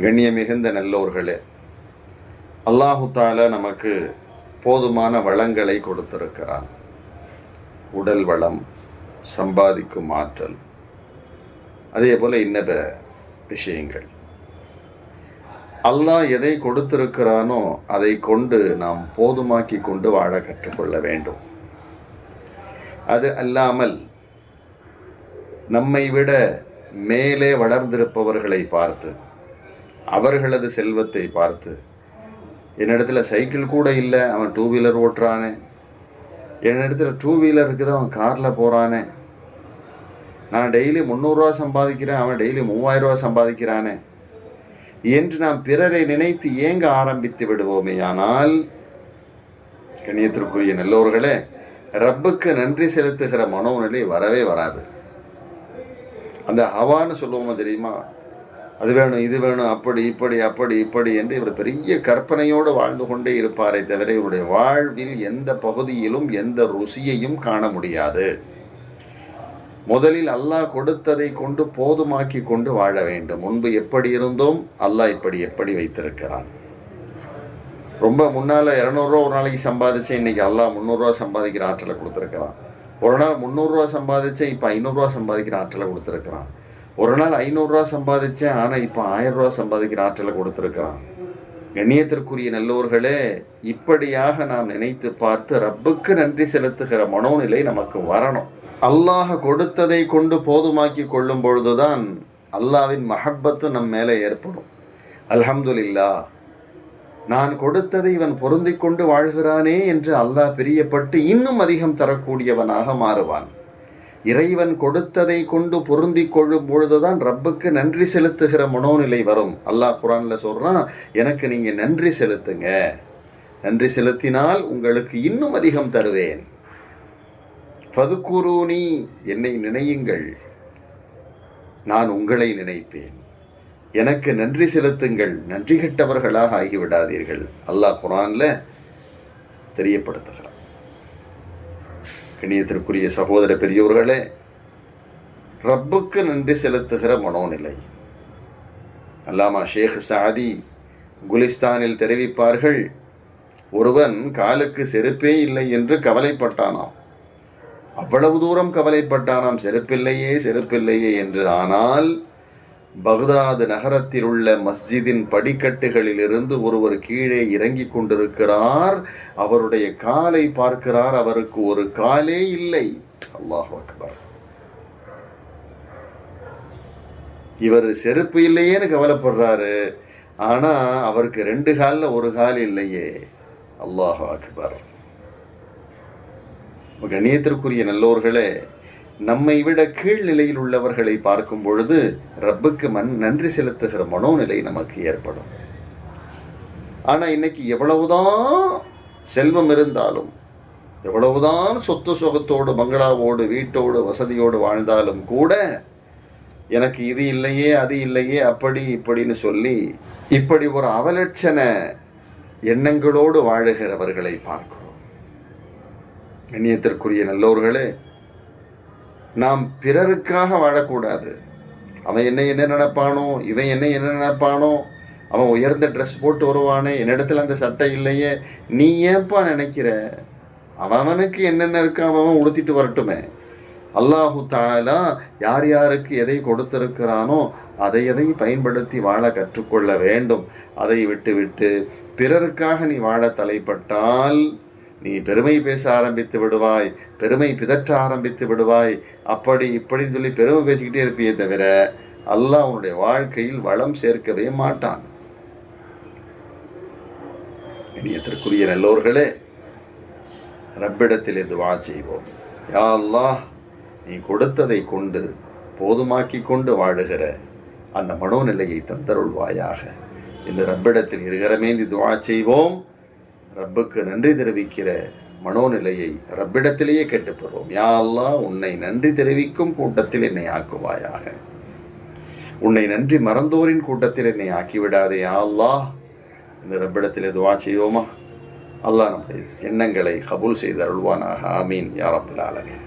கண்ணிய மிகுந்த நல்லோர்களே அல்லாஹுத்தால நமக்கு போதுமான வளங்களை கொடுத்திருக்கிறான். உடல் வளம் சம்பாதிக்கும் ஆற்றல் அதே போல் இன்ன பிற விஷயங்கள். அல்லாஹ் எதை கொடுத்திருக்கிறானோ அதை கொண்டு நாம் போதுமாக்கி கொண்டு வாழ கற்றுக்கொள்ள வேண்டும். அது அல்லாமல் நம்மை விட மேலே வளர்ந்திருப்பவர்களை பார்த்து அவர்களது செல்வத்தை பார்த்து என்னிடத்துல சைக்கிள் கூட இல்லை அவன் டூ வீலர் ஓட்டுறானே. என்னிடத்துல டூ வீலர் இருக்குது அவன் காரில் போகிறானே நான் டெய்லி முந்நூறுரூவா சம்பாதிக்கிறேன் அவன் டெய்லி மூவாயிரம் சம்பாதிக்கிறானே. என்று நாம் பிறரை நினைத்து ஏங்க ஆரம்பித்து விடுவோமே. ஆனால் கணியத்திற்குரிய நல்லோர்களே ரப்புக்கு நன்றி செலுத்துகிற மனோநிலை வரவே வராது. அந்த ஹவான்னு சொல்லுவோமா தெரியுமா? அது வேணும் இது வேணும் அப்படி இப்படி அப்படி இப்படி என்று இவர் பெரிய கற்பனையோடு வாழ்ந்து கொண்டே இருப்பாரே தவிர இவருடைய வாழ்வில் எந்த பகுதியிலும் எந்த ருசியையும் காண முடியாது. முதலில் அல்லாஹ் கொடுத்ததை கொண்டு போதுமாக்கி கொண்டு வாழ வேண்டும். முன்பு எப்படி இருந்தோம் அல்லாஹ் இப்படி எப்படி வைத்திருக்கிறான். ரொம்ப முன்னால் இரநூறுவா ஒரு நாளைக்கு சம்பாதிச்சு இன்றைக்கி அல்லாஹ் முந்நூறுரூவா சம்பாதிக்கிற ஆற்றலை கொடுத்துருக்குறான். ஒரு நாள் முந்நூறுரூவா சம்பாதிச்சு இப்போ ஐநூறுரூவா சம்பாதிக்கிற ஆற்றலை கொடுத்துருக்கிறான். ஒரு நாள் ஐநூறுரூவா சம்பாதிச்சேன் ஆனால் இப்போ ஆயிரம் ரூபா சம்பாதிக்கிற ஆற்றலை கொடுத்துருக்கிறான். கண்ணியத்திற்குரிய நல்லோர்களே இப்படியாக நாம் நினைத்து பார்த்து ரப்புக்கு நன்றி செலுத்துகிற மனோநிலை நமக்கு வரணும். அல்லாஹ் கொடுத்ததை கொண்டு போதுமாக்கி கொள்ளும் பொழுதுதான் அல்லாவின் மஹப்பத்து நம் மேலே ஏற்படும். அல்ஹம்துலில்லா நான் கொடுத்ததை இவன் பொருந்திக் கொண்டு வாழ்கிறானே என்று அல்லாஹ் பிரியப்பட்டு இன்னும் அதிகம் தரக்கூடியவனாக மாறுவான். இறைவன் கொடுத்ததை கொண்டு பொருந்தி கொள்ளும் பொழுதுதான் ரப்புக்கு நன்றி செலுத்துகிற மனோநிலை வரும். அல்லாஹ் குரானில் சொல்கிறான் எனக்கு நீங்கள் நன்றி செலுத்துங்க. நன்றி செலுத்தினால் உங்களுக்கு இன்னும் அதிகம் தருவேன். பதுக்குரூனி என்னை நினையுங்கள். நான் உங்களை நினைப்பேன். எனக்கு நன்றி செலுத்துங்கள். நன்றி கெட்டவர்களாக ஆகிவிடாதீர்கள். அல்லாஹ் குரானில் தெரியப்படுத்துகிறார் இணையத்திற்குரிய சகோதர பெரியோர்களே ரப்புக்கு நன்றி செலுத்துகிற மனோநிலை. அல்லாமா ஷேக் சாதி குலிஸ்தானில் தெரிவிப்பார்கள் ஒருவன் காலுக்கு செருப்பே இல்லை என்று கவலைப்பட்டானாம். அவ்வளவு தூரம் கவலைப்பட்டானாம். செருப்பில்லையே செருப்பில்லையே என்று. ஆனால் பக்தாது நகரத்தில் உள்ள மஸ்ஜிதின் படிக்கட்டுகளில் இருந்து ஒருவர் கீழே இறங்கி கொண்டிருக்கிறார். அவருடைய காலை பார்க்கிறார். அவருக்கு ஒரு காலே இல்லை. அல்லாஹ் அக்பர். இவர் செருப்பு இல்லையேன்னு கவலைப்படுறாரு. ஆனா அவருக்கு ரெண்டு காலில் ஒரு கால் இல்லையே. அல்லாஹ் அக்பர். கண்ணியத்திற்குரிய நல்லோர்களே நம்மை விட கீழ்நிலையில் உள்ளவர்களை பார்க்கும் பொழுது ரப்புக்கு மண் நன்றி செலுத்துகிற மனோநிலை நமக்கு ஏற்படும். ஆனால் இன்னைக்கு எவ்வளவுதான் செல்வம் இருந்தாலும் எவ்வளவுதான் சொத்து சுகத்தோடு பங்களாவோடு வீட்டோடு வசதியோடு வாழ்ந்தாலும் கூட எனக்கு இது இல்லையே அது இல்லையே அப்படி இப்படின்னு சொல்லி இப்படி ஒரு அவலட்சண எண்ணங்களோடு வாழுகிறவர்களை பார்க்கிறோம். எண்ணியத்திற்குரிய நல்லோர்களே நாம் பிறருக்காக வாழக்கூடாது. அவன் என்ன என்ன நினைப்பானோ இவன் என்ன என்ன நினைப்பானோ அவன் உயர்ந்த ட்ரெஸ் போட்டு வருவானே என்னிடத்துல அந்த சட்டை இல்லையே நீ ஏன்ப்பா நினைக்கிற? அவனுக்கு என்னென்ன இருக்கா அவன் உடுத்திட்டு வரட்டுமே. அல்லாஹு தாலா யார் யாருக்கு எதை கொடுத்திருக்கிறானோ அதை எதை பயன்படுத்தி வாழ கற்றுக்கொள்ள வேண்டும். அதை விட்டுவிட்டு பிறருக்காக நீ வாழ தலைப்பட்டால் நீ பெருமை பேச ஆரம்பித்து விடுவாய் பெருமை பிதற்ற ஆரம்பித்து விடுவாய். அப்படி இப்படின்னு சொல்லி பெருமை பேசிக்கிட்டே இருப்பியே தவிர அல்லாஹ் உன்னுடைய வாழ்க்கையில் வளம் சேர்க்கவே மாட்டான். இனியத்திற்குரிய நல்லோர்களே ரப்பிடத்திலே துவா செய்வோம். யா அல்லாஹ் நீ கொடுத்ததை கொண்டு போதுமாக்கி கொண்டு வாழுகிற அந்த மனோநிலையை தந்தருள்வாயாக. இந்த ரப்பிடத்தில் இருக்கிறமேந்தி துவா செய்வோம். ரப்புக்கு நன்றி தெரிவிக்கிற மனோநிலையை ரப்பிடத்திலேயே கேட்டுப்பெறுவோம் யா அல்லாஹ் உன்னை நன்றி தெரிவிக்கும் கூட்டத்தில் என்னை ஆக்குவாயாக. உன்னை நன்றி மறந்தோரின் கூட்டத்தில் என்னை ஆக்கிவிடாதே யா அல்லாஹ். இந்த ரப்பிடத்தில் துவா செய்வோமா? அல்லாஹ் நம்முடைய எண்ணங்களை கபூல் செய்து அருள்வானாக. ஆமீன். யா ஆலமீன்.